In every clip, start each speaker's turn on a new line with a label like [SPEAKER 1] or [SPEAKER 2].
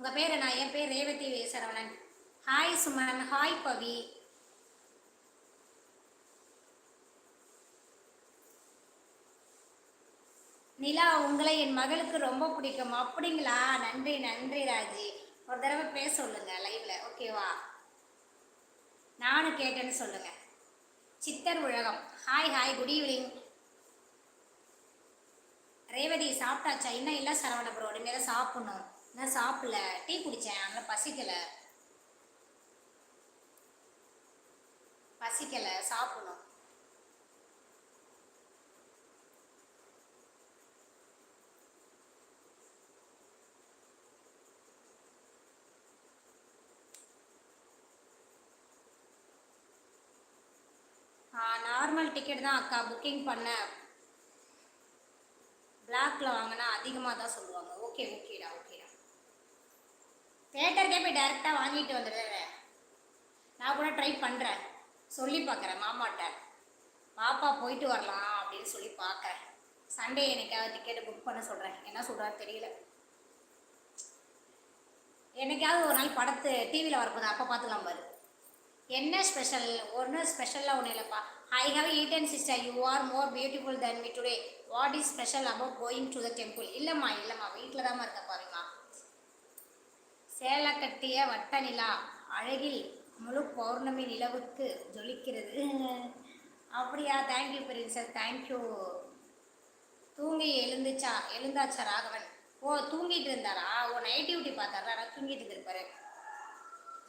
[SPEAKER 1] உங்கள் பேர் என்ன என் பேர் ரேவதி சரவணன் ஹாய் சுமன் ஹாய் பவி. நிலா உங்களை என் மகளுக்கு ரொம்ப பிடிக்கும். அப்படிங்களா? நன்றி நன்றி ராஜி. ஒரு தடவை பேச சொல்லுங்க லைவ்ல ஓகேவா நானும் கேட்டேன்னு சொல்லுங்க. சித்தர் உலகம். Hi hi good evening Revathi சாப்பிட்டாச்சா? இன்னும் இல்லை சரவண ப்ரோ இனிமேல் சாப்பிடணும். நான் சாப்பிடல டீ குடித்தேன் அதனால் பசிக்கலை. பசிக்கலை சாப்பிடணும். நார்மல் டிக்கெட் தான் அக்கா புக்கிங் பண்ணேன் பிளாக்ல வாங்கினா அதிகமாக தான் சொல்லுவாங்க. ஓகே ஓகேடா ஓகேடா தேட்டருக்கே போய் டேரெக்டாக வாங்கிட்டு வந்துடுறேன். நான் கூட ட்ரை பண்ணுறேன் சொல்லி பார்க்குறேன் மாமாட்ட. பாப்பா போயிட்டு வரலாம் அப்படின்னு சொல்லி பார்க்குறேன் சண்டே எனக்காவது டிக்கெட்டு புக் பண்ண சொல்கிறேன் என்ன சொல்கிறாரு தெரியல. என்னைக்காவது ஒரு நாள் படத்து டிவியில் வரப்போது அப்போ பார்த்துக்கலாம் பாரு. என்ன ஸ்பெஷல் ஒன்றும் ஸ்பெஷலாக ஒன்றும் இல்லைப்பா. I have eaten sister you are more beautiful than me today what is special about going to the temple இல்லைம்மா இல்லைம்மா. வீட்டில் தான் இருக்க பாருமா சேலை கட்டிய வட்ட நிலா அழகில் முழு பௌர்ணமி நிலவுக்கு ஜொலிக்கிறது. அப்படியா? தேங்க்யூ பிரின்சஸ் தேங்க்யூ தூங்கி எழுந்துச்சா? எழுந்தாச்சா ராகவன்? ஓ தூங்கிட்டு இருந்தாரா? ஓ நைட் டியூட்டி பார்த்தாரா? நான் தூங்கிட்டு இருப்பாரு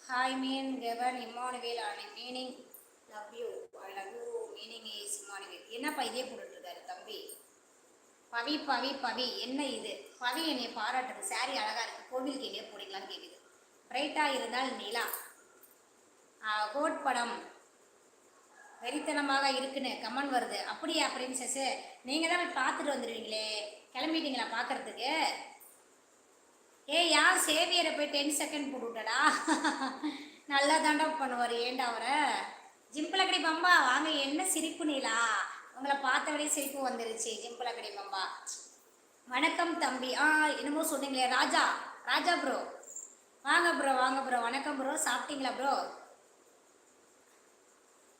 [SPEAKER 1] hi mean heaven Emmanuel and meaning love you I love you meaning is Emmanuel என்னப்பா இதே போட்டுட்ருக்காரு தம்பி? பவி பவி பவி என்ன இது? பவி என்னை பாராட்டுறது. சாரி அழகாக இருக்குது கோவிலுக்கு எங்கேயோ போடிக்கலாம்னு கேட்குது பிரைட்டாக இருந்தால் நிலா. கோட் படம். வெறித்தனமாக இருக்குன்னு கமெண்ட் வருது. அப்படியா பிரின்சஸ் நீங்கள் தான் பார்த்துட்டு வந்துடுவீங்களே கிளம்பிட்டீங்களா பார்க்கறதுக்கு? ஏய் யார் சேவியரை போய் டென் செகண்ட் போட்டு விட்டடா நல்லா தாண்டா பண்ணுவார் ஏண்டா அவரை ஜிம்பிளக்கடி பம்பா. வாங்க என்ன சிரிப்பு நீலா? உங்களை பார்த்தவடே சிரிப்பு வந்துருச்சு. ஜிம்பிளக்கடி பம்பா வணக்கம் தம்பி. ஆ என்னமோ சொன்னீங்களே. ராஜா ராஜா ப்ரோ வாங்க ப்ரோ வாங்க ப்ரோ வணக்கம் ப்ரோ சாப்பிட்டீங்களா ப்ரோ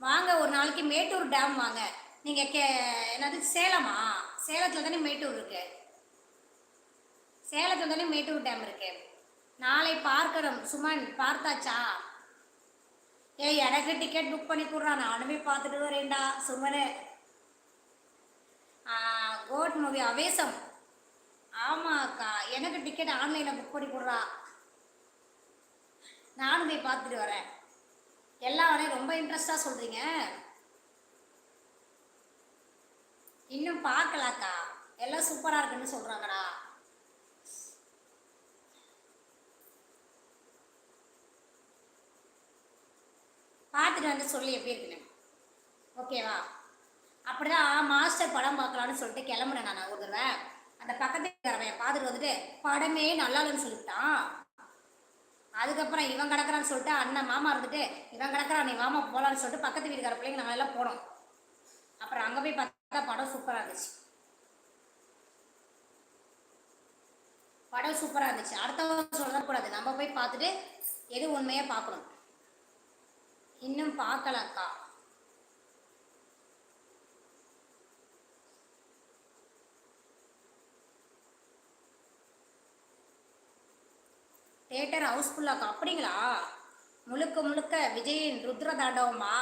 [SPEAKER 1] வாங்க ஒரு நாளைக்கு மேட்டூர் டேம் வாங்க. நீங்கள் கே என்னது சேலமா? சேலத்தில் தானே மேட்டூர் இருக்கு. சேலத்தில் தானே மேட்டூர் டேம் இருக்கு. நாளை பார்க்கணும். சுமன் பார்த்தாச்சா? ஏய் எனக்கு டிக்கெட் புக் பண்ணி கொடுறா. நானுமே பார்த்துட்டு வரேன்டா. Suman GOAT movie Aavesham. ஆமாக்கா எனக்கு டிக்கெட் ஆன்லைனில் புக் பண்ணி கொடுறா நானும் போய் பார்த்துட்டு வரேன். எல்லாமே ரொம்ப இன்ட்ரெஸ்டாக சொல்கிறீங்க இன்னும் பார்க்கலாக்கா. எல்லாம் சூப்பராக இருக்குன்னு சொல்கிறாங்கடா பார்த்துட்டு வந்து சொல்லி எப்படி இருக்குன்னு. ஓகேவா அப்படிதான் மாஸ்டர் படம் பார்க்கலான்னு சொல்லிட்டு கிளம்புனேன் நான் ஒரு தடவை அந்த பக்கத்துக்காரவன் பார்த்துட்டு வந்துட்டு படமே நல்லா இல்லைன்னு சொல்லிட்டான். அதுக்கப்புறம் இவன் கிடக்குறான்னு சொல்லிட்டு அண்ணன் மாமா இருந்துட்டு இவன் கிடக்குறான் நீ மாமா போகலான்னு சொல்லிட்டு பக்கத்து வீட்டுக்கார பிள்ளைங்க நாங்கள் எல்லாம் போனோம். அப்புறம் அங்கே போய் பார்த்தா படம் சூப்பராக இருந்துச்சு. படம் சூப்பராக இருந்துச்சு. அடுத்தவங்க சொல்லக்கூடாது நம்ம போய் பார்த்துட்டு எது உண்மையாக பார்க்கணும். இன்னும் பார்க்கலக்கா. தேட்டர் ஹவுஸ்ஃபுல்லாக்கா அப்படிங்களா? முழுக்க முழுக்க விஜயின் ருத்ர தாண்டவமா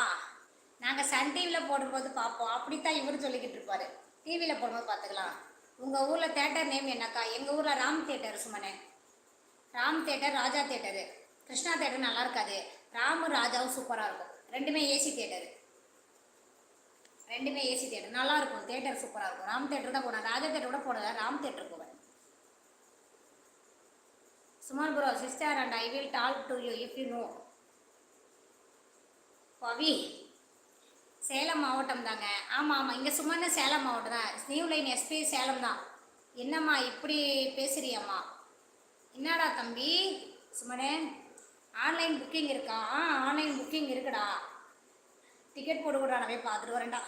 [SPEAKER 1] நாங்கள் சன் டிவியில் போடும்போது பார்ப்போம். அப்படித்தான் இவர் சொல்லிக்கிட்டு இருப்பாரு. டிவியில் போடும்போது பார்த்துக்கலாம். உங்கள் ஊரில் தேட்டர் நேம் என்னக்கா? எங்கள் ஊரில் Ram theatre சுமனே. Ram theatre Raja theatre Krishna theatre நல்லா இருக்காது. ராமு ராஜாவும் சூப்பராக இருக்கும். ரெண்டுமே ஏசி தேட்டரு ரெண்டுமே ஏசி தேட்டர் நல்லா இருக்கும். தேட்டர் சூப்பராக இருக்கும். ராம் தேட்டர் தான் போனேன் ராஜா தேட்டர் கூட போனல ராம் தேட்டர் போவேன் சுமார் bro sister and I will talk to you if you know Pavi Salem மாவட்டம் தாங்க. ஆமாம் ஆமாம் இங்கே சுமன் சேலம் மாவட்டம் தான். நியூ லைன் எஸ்பி சேலம் தான். என்னம்மா இப்படி பேசுறியம்மா? என்னடா தம்பி? சுமனே ஆன்லைன் புக்கிங் இருக்கா? ஆ ஆன்லைன் புக்கிங் இருக்குடா. டிக்கெட் போட்டுக்கூடா நான் போய் பார்த்துட்டு வரேன்டா.